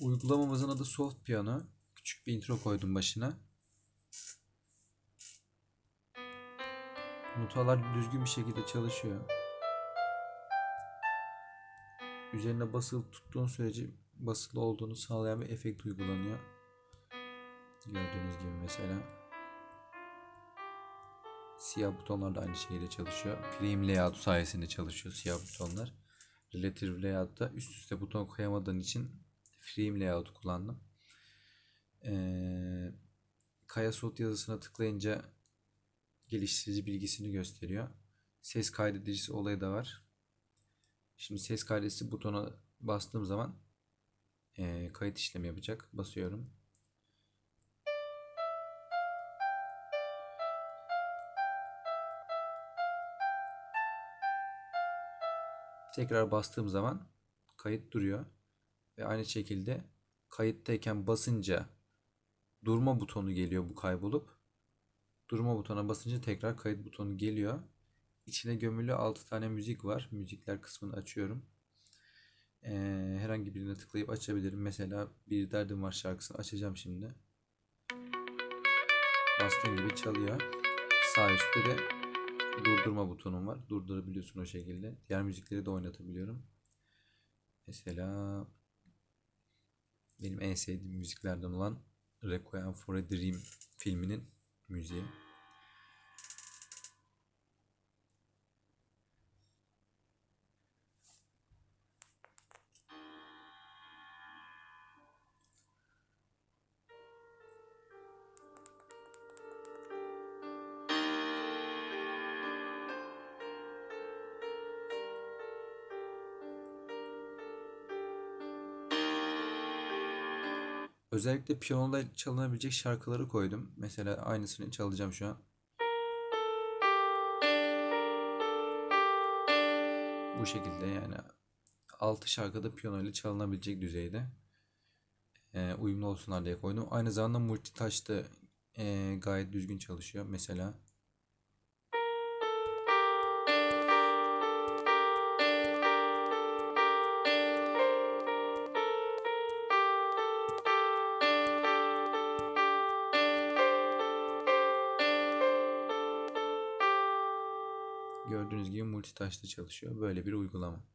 Uygulamamızın adı Soft Piano. Küçük bir intro koydum başına. Notalar düzgün bir şekilde çalışıyor. Üzerine basılı tuttuğun sürece basılı olduğunu sağlayan bir efekt uygulanıyor. Gördüğünüz gibi mesela. Siyah butonlar da aynı şekilde çalışıyor. Frame layout sayesinde çalışıyor siyah butonlar. Relative layout'ta üst üste buton koyamadığın için frame layout kullandım. Ee, Kaya Soft yazısına tıklayınca geliştirici bilgisini gösteriyor. Ses kaydedicisi olayı da var. Şimdi ses kaydedicisi butona bastığım zaman ee, kayıt işlemi yapacak. Basıyorum. Tekrar bastığım zaman kayıt duruyor. Ve aynı şekilde kayıttayken basınca durma butonu geliyor bu kaybolup. Durma butona basınca tekrar kayıt butonu geliyor. İçine gömülü 6 tane müzik var. Müzikler kısmını açıyorum. Ee, herhangi birine tıklayıp açabilirim. Mesela Bir Derdim Var şarkısını açacağım şimdi. Bastığım gibi çalıyor. Sağ üstte de durdurma butonum var. Durdurabiliyorsun o şekilde. Diğer müzikleri de oynatabiliyorum. Mesela benim en sevdiğim müziklerden olan Requiem for a Dream filminin müziği. Özellikle piyanoda çalınabilecek şarkıları koydum. Mesela aynısını çalacağım şu an. Bu şekilde yani 6 şarkıda piyano ile çalınabilecek düzeyde. Ee, uyumlu olsunlar diye koydum. Aynı zamanda multitouch da e, gayet düzgün çalışıyor. Mesela gördüğünüz gibi multitouch'ta çalışıyor. Böyle bir uygulama.